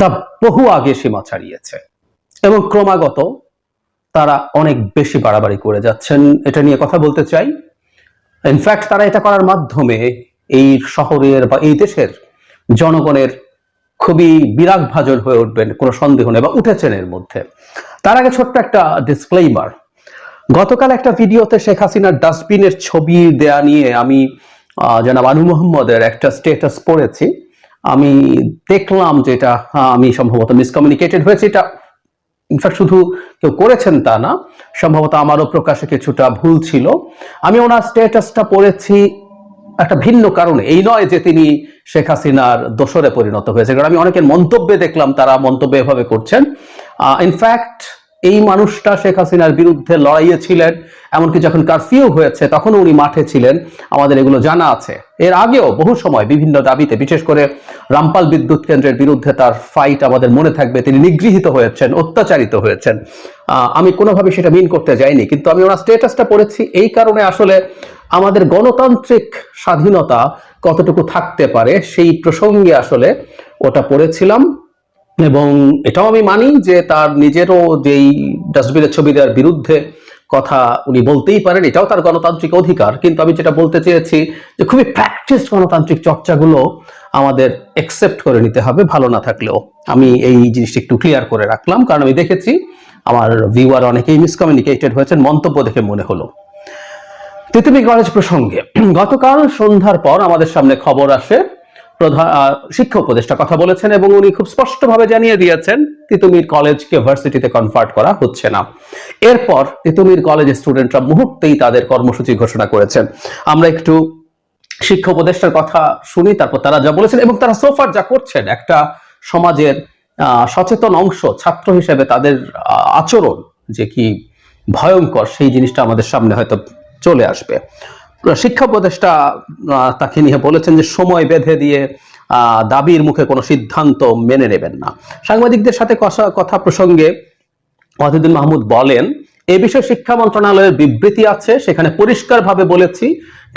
তা বহু আগে সীমা ছাড়িয়েছে এবং ক্রমাগত তারা অনেক বেশি বাড়াবাড়ি করে যাচ্ছেন। এটা নিয়ে কথা বলতে চাই। ইনফ্যাক্ট তারা এটা করার মাধ্যমে এই শহরের বা এই দেশের জনগণের খুবই বিরাগ ভাজন হয়ে উঠবেন কোনো সন্দেহ নেই বা উঠেছেন এর মধ্যে। তার আগে ছোট্ট একটা ডিসক্লেইমার গতকাল একটা ভিডিওতে শেখ হাসিনার ডাস্টবিনের ছবি দেয়া নিয়ে আমি জনাব আনু মোহাম্মদের একটা স্টেটাস পড়েছি। আমি দেখলাম যে এটা আমি সম্ভবত মিসকমিউনিকেটেড হয়েছে, এটা ইনফ্যাক্ট শুধু কেউ করেছেন তা না, সম্ভবত আমারও প্রকাশে কিছুটা ভুল ছিল। আমি ওনার স্টেটাসটা পড়েছি একটা ভিন্ন কারণে, এই নয় যে তিনি শেখ হাসিনার দোসরে পরিণত হয়েছে কারণ আমি অনেকের মন্তব্যে দেখলাম, তারা মন্তব্য এভাবে করছেন। ইনফ্যাক্ট এই মানুষটা শেখ হাসিনার বিরুদ্ধে লড়াইয়ে ছিলেন এমনকি যখন কারফিউ হয়েছে তখন উনি মাঠে ছিলেন। আমাদের এগুলো জানা আছে। এর আগেও বহু সময় বিভিন্ন দাবিতে, বিশেষ করে রামপাল বিদ্যুৎ কেন্দ্রের বিরুদ্ধে তার ফাইট আমাদের মনে থাকবে, তিনি নিগৃহীত হয়েছেন, অত্যাচারিত হয়েছেন। আমি কোনোভাবে সেটা মিন করতে যাইনি, কিন্তু আমি ওনার স্টেটাসটা পড়েছি। এই কারণে আসলে আমাদের গণতান্ত্রিক স্বাধীনতা কতটুকু থাকতে পারে, সেই প্রসঙ্গে আসলে ওটা পড়েছিলাম। এবং এটাও আমি মানি যে তার নিজেরও যেই ডাস্টবিনের ছবি দেওয়ার বিরুদ্ধে কথা উনি বলতেই পারেন, এটাও তার গণতান্ত্রিক অধিকার। কিন্তু আমি যেটা বলতে চেয়েছি যে খুবই প্র্যাকটিস গণতান্ত্রিক চর্চাগুলো আমাদের একসেপ্ট করে নিতে হবে, ভালো না থাকলেও। আমি এই জিনিসটা একটু ক্লিয়ার করে রাখলাম, কারণ আমি দেখেছি আমার ভিউয়ার অনেকেই মিসকমিউনিকেটেড হয়েছেন, মন্তব্য দেখে মনে হলো। তিতুমির কলেজ প্রসঙ্গে, গতকাল সন্ধ্যার পর আমাদের সামনে খবর আসে শিক্ষা উপদেষ্টা কথা বলেছেন এবং উনি খুব স্পষ্টভাবে জানিয়ে দিয়েছেন, তিতুমির কলেজকে ভার্সিটিতে কনভার্ট করা হচ্ছে না। এরপর তিতুমির কলেজের স্টুডেন্টরা মুহূর্তেই তাদের কর্মসূচি ঘোষণা করেছেন। আমরা একটু শিক্ষা উপদেষ্টার কথা শুনি, তারপর তারা যা বলেছেন এবং তারা সোফার যা করছেন, একটা সমাজের সচেতন অংশ, ছাত্র হিসেবে তাদের আচরণ যে কি ভয়ঙ্কর, সেই জিনিসটা আমাদের সামনে হয়তো চলে আসবে। শিক্ষা উপদেষ্টা তাকে নিয়ে বলেছেন যে সময় বেঁধে দিয়ে দাবির মুখে কোনো সিদ্ধান্ত মেনে নেবেন না। সাংবাদিকদের সাথে কথা প্রসঙ্গে ওয়াহিদুল মাহমুদ বলেন, এ বিষয়ে শিক্ষা মন্ত্রণালয়ের বিবৃতি আছে, সেখানে পরিষ্কারভাবে বলেছি,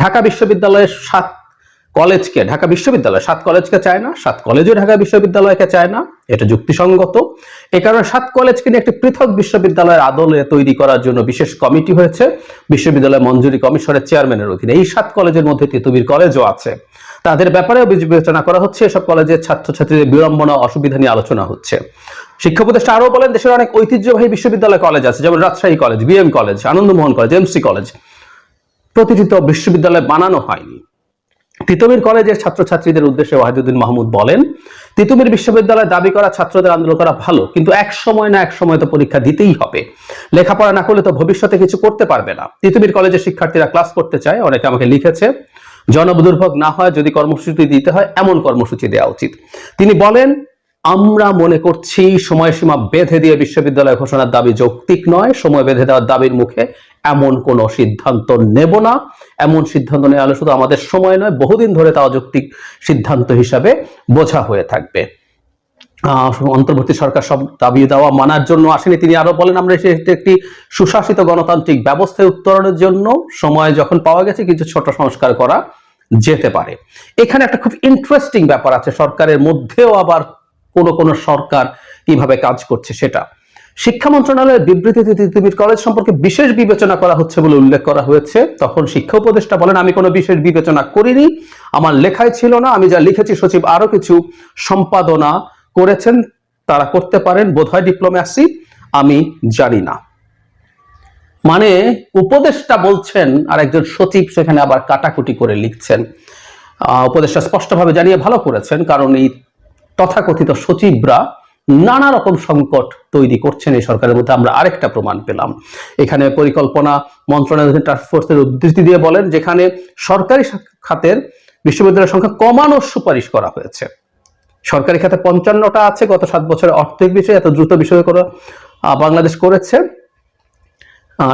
ঢাকা বিশ্ববিদ্যালয়ের সাত কলেজকে, ঢাকা বিশ্ববিদ্যালয় সাত কলেজকে চায় না, সাত কলেজও ঢাকা বিশ্ববিদ্যালয়কে চায় না, এটা যুক্তিসঙ্গত। এ কারণে সাত কলেজকে নিয়ে একটি পৃথক বিশ্ববিদ্যালয়ের আদলে তৈরি করার জন্য বিশেষ কমিটি হয়েছে। বিশ্ববিদ্যালয় মঞ্জুরি কমিশনের চেয়ারম্যানের অধীনে এই সাত কলেজের মধ্যে তিতুমির কলেজও আছে। তাদের ব্যাপারেও বিবেচনা করা হচ্ছে, এসব কলেজের ছাত্রছাত্রীদের বিড়ম্বনা অসুবিধা নিয়ে আলোচনা হচ্ছে। শিক্ষা উপদেষ্টা আরও বলেন, দেশের অনেক ঐতিহ্যবাহী বিশ্ববিদ্যালয় কলেজ আছে, যেমন Rajshahi college BM college Anandamohan college MC college প্রতিটি তো বিশ্ববিদ্যালয় বানানো হয়নি। তিতুমির কলেজের ছাত্রছাত্রীদের উদ্দেশ্যে ওয়াহিদুদ্দিন মাহমুদ বলেন তিতুমির বিশ্ববিদ্যালয়ে দাবি করা ছাত্রদের আন্দোলন করা ভালো, কিন্তু এক সময় না এক সময় তো পরীক্ষা দিতেই হবে। লেখাপড়া না করলে তো ভবিষ্যতে কিছু করতে পারবে না। তিতুমির কলেজের শিক্ষার্থীরা ক্লাস করতে চায়, অনেকে আমাকে লিখেছে জনদুর্ভোগ না হয় যদি কর্মসূচি দিতে হয়, এমন কর্মসূচি দেওয়া উচিত। তিনি বলেন আমরা মনে করছি সময়সীমা বেঁধে দিয়ে বিশ্ববিদ্যালয় ঘোষণার দাবি যৌক্তিক নয়। সময় বেঁধে দেওয়ার দাবির মুখে এমন কোন সিদ্ধান্ত নেব না। এমন সিদ্ধান্ত নেওয়া হলে শুধু আমাদের সময় নয়, বহুদিন ধরে তা অযৌক্তিক সিদ্ধান্ত হিসাবে বোঝা হয়ে থাকবে। অন্তর্বর্তী সরকার সব দাবি দেওয়া মানার জন্য আসেনি। তিনি আরও বলেন, আমরা একটি সুশাসিত গণতান্ত্রিক ব্যবস্থায় উত্তরণের জন্য সময় যখন পাওয়া গেছে, কিছু ছোট সংস্কার করা যেতে পারে। এখানে একটা খুব ইন্টারেস্টিং ব্যাপার আছে। সরকারের মধ্যেও আবার কোন কোন সরকার কীভাবে কাজ করছে সেটা। শিক্ষা মন্ত্রণালয়ের বিবৃতিতে তিতুমির কলেজ সম্পর্কে বিশেষ বিবেচনা করা হচ্ছে বলে উল্লেখ করা হয়েছে। তখন শিক্ষা উপদেষ্টা বলেন, আমি কোনো বিশেষ বিবেচনা করিনি। আমার লেখায় ছিল না। আমি যা লিখেছি, সচিব আরও কিছু সম্পাদনা করেছেন, তারা করতে পারেন। বোধহয় ডিপ্লোম্যাসি, আমি জানি না। মানে উপদেষ্টা বলছেন, আর একজন সচিব সেখানে আবার কাটাকুটি করে লিখছেন। উপদেষ্টা স্পষ্টভাবে জানিয়ে ভালো করেছেন, কারণ এই তথাকথিত সচিবরা নানা রকম সংকট তৈরি করছেন এই সরকারের মধ্যে। আমরা আরেকটা প্রমাণ পেলাম। এখানে পরিকল্পনা মন্ত্রণালয় টাস্কফোর্সের উদ্ধৃতি দিয়ে বলেন, যেখানে সরকারি খাতের বিশ্ববিদ্যালয়ের সংখ্যা কমানোর সুপারিশ করা হয়েছে। সরকারি খাতে পঞ্চান্নটা আছে, গত সাত বছরে অর্থের বিষয়ে এত দ্রুত বিষয় করে বাংলাদেশ করেছে।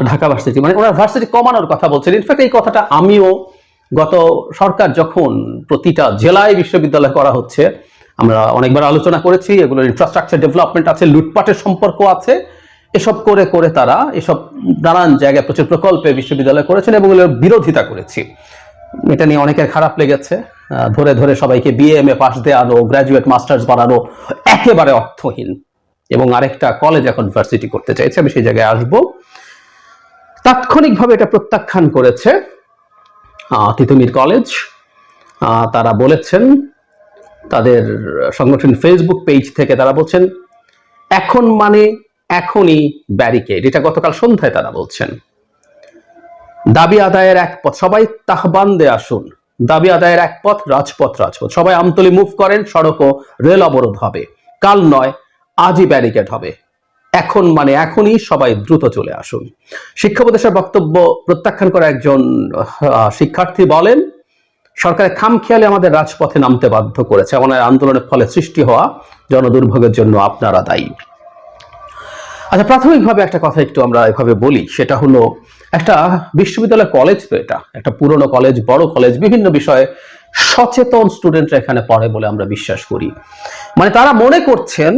ঢাকা ভার্সিটি মানে ওরা ভার্সিটি কমানোর কথা বলছেন। ইনফ্যাক্ট এই কথাটা আমিও গত সরকার যখন প্রতিটা জেলায় বিশ্ববিদ্যালয় করা হচ্ছে আমরা অনেকবার আলোচনা করেছি, এগুলোর ইনফ্রাস্ট্রাকচার ডেভেলপমেন্ট আছে, লুটপাটের সম্পর্ক আছে। এসব করে করে তারা এসব নানান জায়গায় প্রচুর প্রকল্পে বিশ্ববিদ্যালয় করেছেন এবং এগুলোর বিরোধিতা করেছি। এটা নিয়ে অনেকের খারাপ লেগেছে। ধরে ধরে সবাইকে বিএ এম এ পাস দেওয়ানো গ্রাজুয়েট মাস্টার্স বানানো একেবারে অর্থহীন। এবং আরেকটা কলেজ এখন ভার্সিটি করতে চাইছে, আমি সেই জায়গায় আসব। তাৎক্ষণিকভাবে এটা প্রত্যাখ্যান করেছে তিতুমির কলেজ তারা বলেছেন তাদের সংগঠন ফেসবুক পেজ থেকে তারা বলছেন, এখন মানে এখনই ব্যারিকেড এটা গতকাল সন্ধ্যায় তারা বলছেন। দাবি আদায়ের এক পথ, সবাই তাহবান্দে আসুন। দাবি আদায়ের এক পথ, রাজপথ রাজপথ। সবাই আমতলি মুভ করেন, সড়ক ও রেল অবরোধ হবে। কাল নয়, আজই ব্যারিকেড হবে। এখন মানে এখনই সবাই দ্রুত চলে আসুন। শিক্ষা উপদেশের বক্তব্য প্রত্যাখ্যান করা একজন শিক্ষার্থী বলেন সরকারের খামখেয়ালে আমাদের রাজপথে নামতে বাধ্য করেছে। আমাদের আন্দোলনের ফলে সৃষ্টি হওয়া জনদুর্ভোগের জন্য আপনারা দায়ী। আচ্ছা প্রাথমিকভাবে একটা কথা একটু আমরা এভাবে বলি। সেটা হলো, একটা বিশ্ববিদ্যালয় কলেজ তো এটা। একটা পুরনো কলেজ, বড় কলেজ, বিভিন্ন বিষয়ে সচেতন স্টুডেন্টরা এখানে পড়ে বলে আমরা বিশ্বাস করি। মানে তারা মনে করছেন,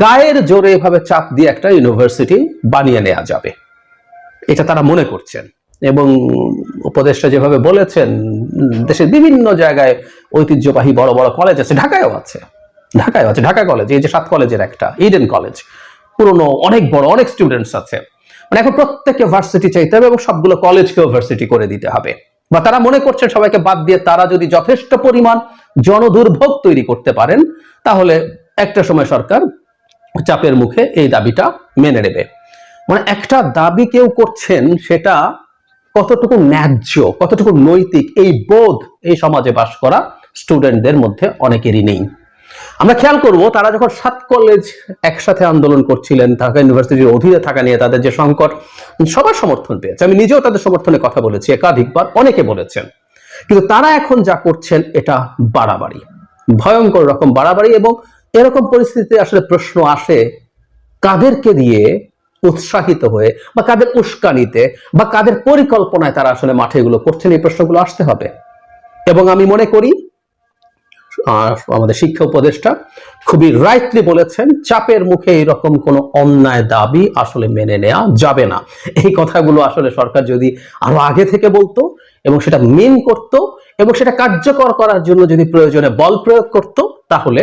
গায়ের জোরে এভাবে চাপ দিয়ে একটা ইউনিভার্সিটি বানিয়ে নেওয়া যাবে। এটা তারা মনে করছেন। এবং উপদেষ্টা যেভাবে বলেছেন, দেশের বিভিন্ন জায়গায় ঐতিহ্যবাহী বড় বড় কলেজ আছে, ঢাকায়ও আছে ঢাকায় আছে, ঢাকা কলেজ এই যে সাত কলেজের একটা ইডেন কলেজ পুরনো অনেক বড়, অনেক স্টুডেন্টস আছে। মানে এখন প্রত্যেককে ভার্সিটি চাইতে হবে এবং সবগুলো কলেজকেও ভার্সিটি করে দিতে হবে। বা তারা মনে করছেন সবাইকে বাদ দিয়ে তারা যদি যথেষ্ট পরিমাণ জনদুর্ভোগ তৈরি করতে পারেন, তাহলে একটা সময় সরকার চাপের মুখে এই দাবিটা মেনে নেবে। মানে একটা দাবি কেউ করছেন, সেটা কতটুকু ন্যায্য, কতটুকু নৈতিক এই বোধ এই সমাজে বাস করা স্টুডেন্টদের মধ্যে অনেকেরই নেই। আমরা খেয়াল করব, তারা যখন সাত কলেজ একসাথে আন্দোলন করছিলেন, ঢাকা ইউনিভার্সিটির অধীনে থাকা নিয়ে তাদের যে সংকট, সবার সমর্থন পেয়েছে। আমি নিজেও তাদের সমর্থনে কথা বলেছি, একাধিকবার অনেকে বলেছেন। কিন্তু তারা এখন যা করছেন, এটা বাড়াবাড়ি। ভয়ঙ্কর রকম বাড়াবাড়ি এবং এরকম পরিস্থিতিতে আসলে প্রশ্ন আসে, কাদেরকে দিয়ে উৎসাহিত হয়ে বা কাদের উস্কানিতে বা কাদের পরিকল্পনায় তারা আসলে মাঠে এগুলো করছেন, এই প্রশ্নগুলো আসতে হবে। এবং আমি মনে করি আমাদের শিক্ষা উপদেষ্টা খুবই রাইটলি বলেছেন, চাপের মুখে এরকম কোনো অন্যায় দাবি আসলে মেনে নেওয়া যাবে না। এই কথাগুলো আসলে সরকার যদি আরও আগে থেকে বলতো এবং সেটা মেন করত এবং সেটা কার্যকর করার জন্য যদি প্রয়োজনে বল প্রয়োগ করত, তাহলে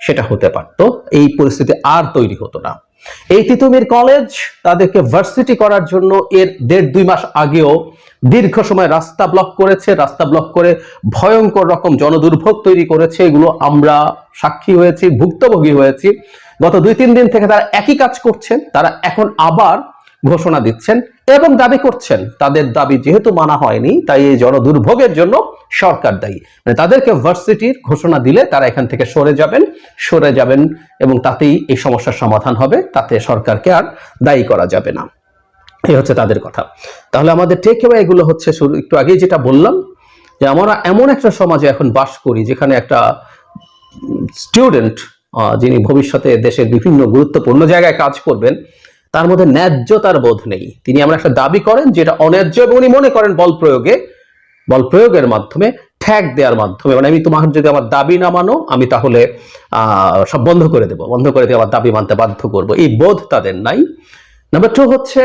সেটা হতে পারত। এই পরিস্থিতি আর তৈরি হতো না। এই তিতুমির কলেজ তাদেরকে ভার্সিটি করার জন্য এর দেড় দুই মাস আগেও দীর্ঘ সময় রাস্তা ব্লক করেছে, রাস্তা ব্লক করে ভয়ঙ্কর রকম জনদুর্ভোগ তৈরি করেছে। এগুলো আমরা সাক্ষী হয়েছি, ভুক্তভোগী হয়েছি। গত দুই তিন দিন থেকে তারা একই কাজ করছেন, তারা এখন আবার ঘোষণা দিচ্ছেন। এবং দাবি করছেন, তাদের দাবি যেহেতু মানা হয়নি, তাই এই জনদুর্ভোগের জন্য সরকার দায়ী। মানে তাদেরকে ভার্সিটির ঘোষণা দিলে তারা এখান থেকে সরে যাবেন সরে যাবেন এবং তাতেই এই সমস্যার সমাধান হবে, তাতে সরকারকে আর দায়ী করা যাবে না। এই হচ্ছে তাদের কথা। তাহলে আমাদের টেক এগুলো হচ্ছে শুরু, একটু আগেই যেটা বললাম, যে আমরা এমন একটা সমাজে এখন বাস করি, যেখানে একটা স্টুডেন্ট যিনি ভবিষ্যতে দেশের বিভিন্ন গুরুত্বপূর্ণ জায়গায় কাজ করবেন তার মধ্যে ন্যায্যতার বোধ নেই। তিনি আমরা একটা দাবি করেন যেটা অন্যায্য এবং উনি মনে করেন বল প্রয়োগে, বল প্রয়োগের মাধ্যমে ঠ্যাক দেওয়ার মাধ্যমে। মানে আমি তোমার যদি আমার দাবি না মানো, আমি তাহলে সব বন্ধ করে দেব, বন্ধ করে দিয়ে আমার দাবি মানতে বাধ্য করব। এই বোধ তাদের নাই। নাম্বার টু হচ্ছে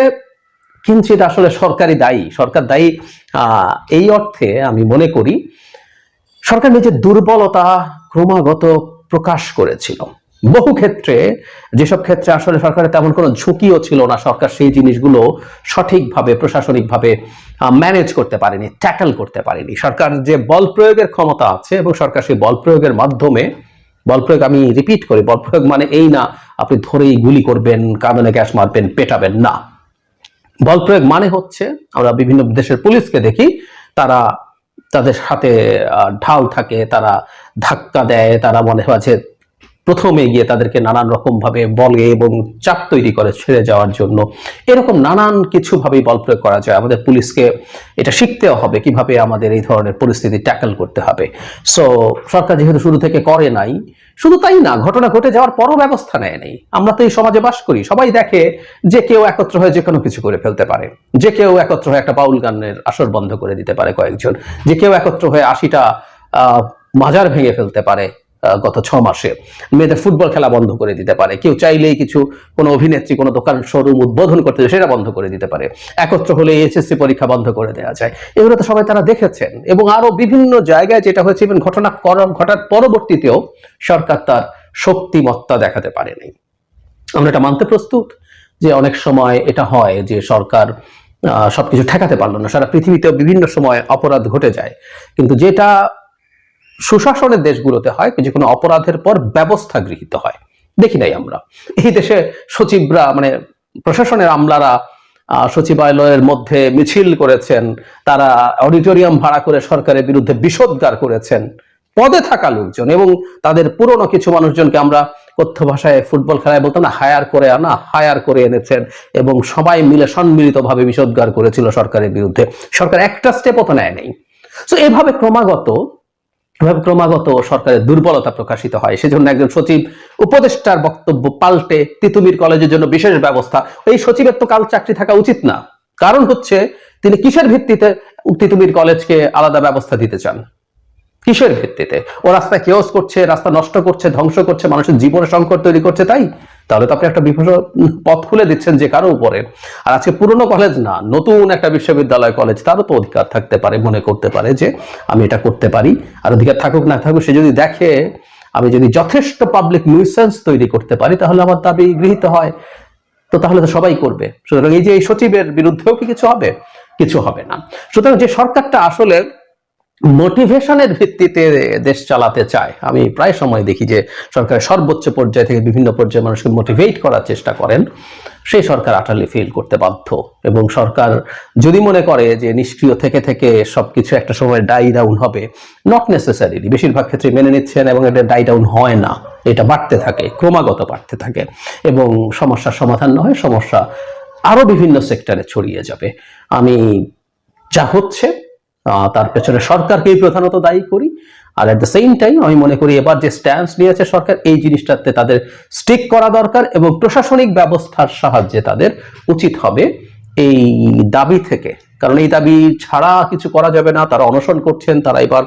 কিঞ্চিত আসলে সরকারি দায়ী। সরকার দায়ী এই অর্থে আমি মনে করি, সরকার নিজের দুর্বলতা ক্রমাগত প্রকাশ করেছিল। বহু ক্ষেত্রে যেসব ক্ষেত্রে আসলে সরকারের তেমন কোনো ঝুঁকিও ছিল না সরকার সেই জিনিসগুলো সঠিকভাবে প্রশাসনিকভাবে ম্যানেজ করতে পারেনি ট্যাকল করতে পারেনি। সরকার যে বল প্রয়োগের ক্ষমতা আছে এবং সরকার সেই বল প্রয়োগের মাধ্যমে বল প্রয়োগ আমি রিপিট করি বল প্রয়োগ মানে এই না আপনি ধরেই গুলি করবেন কাঁদনে গ্যাস মারবেন পেটাবেন না। বল প্রয়োগ মানে হচ্ছে আমরা বিভিন্ন দেশের পুলিশকে দেখি তারা তাদের আহ, ঢাল থাকে তারা ধাক্কা দেয় তারা মনে মাঝে প্রথমে গিয়ে তাদেরকে নানান রকম ভাবে বলে এবং চাপ তৈরি করে ছেড়ে যাওয়ার জন্য। এরকম নানান কিছু ভাবেই বল প্রয়োগ করা যায়। আমাদের পুলিশকে এটা শিখতেও হবে কীভাবে আমাদের এই ধরনের পরিস্থিতি ট্যাকল করতে হবে। সো সরকার যেহেতু শুরু থেকে করে নাই, শুধু তাই না, ঘটনা ঘটে যাওয়ার পরও ব্যবস্থা নেয় নেই। আমরা তো এই সমাজে বাস করি। সবাই দেখে যে কেউ একত্র হয়ে যে কোনো কিছু করে ফেলতে পারে। যে কেউ একত্র হয়ে একটা বাউল গানের আসর বন্ধ করে দিতে পারে কয়েকজন। যে কেউ একত্র হয়ে আশিটা মাজার ভেঙে ফেলতে পারে। গত ছ মাসে। মেয়েদের ফুটবল খেলা বন্ধ করে দিতে পারে। কেউ চাইলেই কিছু কোনো অভিনেত্রী, কোনো দোকান শোরুম উদ্বোধন করতে সেটা বন্ধ করে দিতে পারে। একত্র হলে এইচএসসি পরীক্ষা বন্ধ করে দেওয়া যায়। এগুলো তো সবাই তারা দেখেছেন। এবং আরও বিভিন্ন জায়গায় যেটা হয়েছে ইভেন ঘটনা ঘটার পরবর্তীতেও সরকার তার শক্তিমত্তা দেখাতে পারেনি। আমরা এটা মানতে প্রস্তুত যে অনেক সময় এটা হয় যে সরকার সবকিছু ঠেকাতে পারল না। সারা পৃথিবীতেও বিভিন্ন সময় অপরাধ ঘটে যায়। কিন্তু যেটা সুশাসনের দেশগুলোতে হয় যে কোনো অপরাধের পর ব্যবস্থা গৃহীত হয়। দেখি নাই আমরা। এই দেশে সচিবরা মানে প্রশাসনের আমলারা সচিবালয়ের মধ্যে মিছিল করেছেন, তারা অডিটোরিয়াম ভাড়া করে সরকারের বিরুদ্ধে বিষোদ্গার করেছেন। পদে থাকা লোকজন এবং তাদের পুরনো কিছু মানুষজনকে আমরা কথ্য ভাষায় ফুটবল খেলায় বলতাম না, হায়ার করে আনা, হায়ার করে এনেছেন এবং সবাই মিলে সম্মিলিতভাবে বিষোদ্গার করেছিল সরকারের বিরুদ্ধে। সরকার একটা স্টেপও তো নেয় নেই তো এভাবে ক্রমাগত এভাবে ক্রমাগত সরকারের দুর্বলতা প্রকাশিত হয়? সেজন্য একজন সচিব, উপদেষ্টার বক্তব্য পাল্টে তিতুমির কলেজের জন্য বিশেষ ব্যবস্থা। এই সচিবের তো কাল চাকরি থাকা উচিত না। কারণ হচ্ছে, তিনি কিসের ভিত্তিতে তিতুমির কলেজকে আলাদা ব্যবস্থা দিতে চান? কিসের ভিত্তিতে? ও রাস্তা কেওস করছে, রাস্তা নষ্ট করছে, ধ্বংস করছে, মানুষের জীবনে সংকট তৈরি করছে, তাই? তাহলে তো আপনি একটা বিভূষ পথ খুলে দিচ্ছেন যে কারও উপরে। আর আজকে পুরনো কলেজ না, নতুন একটা বিশ্ববিদ্যালয় কলেজ তারও তো অধিকার থাকতে পারে, মনে করতে পারে যে আমি এটা করতে পারি। আর অধিকার থাকুক না থাকুক, সে যদি দেখে আমি যদি যথেষ্ট পাবলিক নিউসেন্স তৈরি করতে পারি, তাহলে আমার দাবি গৃহীত হয়। তো তাহলে তো সবাই করবে। সুতরাং এই যে এই সচিবের বিরুদ্ধেও কি কিছু হবে? কিছু হবে না। সুতরাং যে সরকারটা আসলে মোটিভেশনের ভিত্তিতে দেশ চালাতে চায়। আমি প্রায় সময় দেখি যে সরকার সর্বোচ্চ পর্যায় থেকে বিভিন্ন পর্যায়ে মানুষকে মোটিভেট করার চেষ্টা করেন, সেই সরকার আটালি ফেল করতে বাধ্য। এবং সরকার যদি মনে করে যে নিষ্ক্রিয় থেকে থেকে সবকিছু একটা সময় ডাই ডাউন হবে নট নেসেসারিলি বেশিরভাগ ক্ষেত্রে মেনে নিচ্ছেন এবং এটা ডাই ডাউন হয় না। এটা বাড়তে থাকে, ক্রমাগত বাড়তে থাকে। এবং সমস্যার সমাধান না হয় সমস্যা আরও বিভিন্ন সেক্টরে ছড়িয়ে যাবে। আমি, যা হচ্ছে তার পেছনে সরকারকেই প্রধানত দায়ী করি। আর এট দ্য সেম টাইম আমি মনে করি এবার যে স্ট্যান্স নিয়েছে সরকার, এই জিনিসটাতে তাদের স্টিক করা দরকার এবং প্রশাসনিক ব্যবস্থার সাহায্যে তাদের উচিত হবে এই দাবি থেকে। কারণ এই দাবি ছাড়া কিছু করা যাবে না, তারা অনশন করছেন, তারা এবার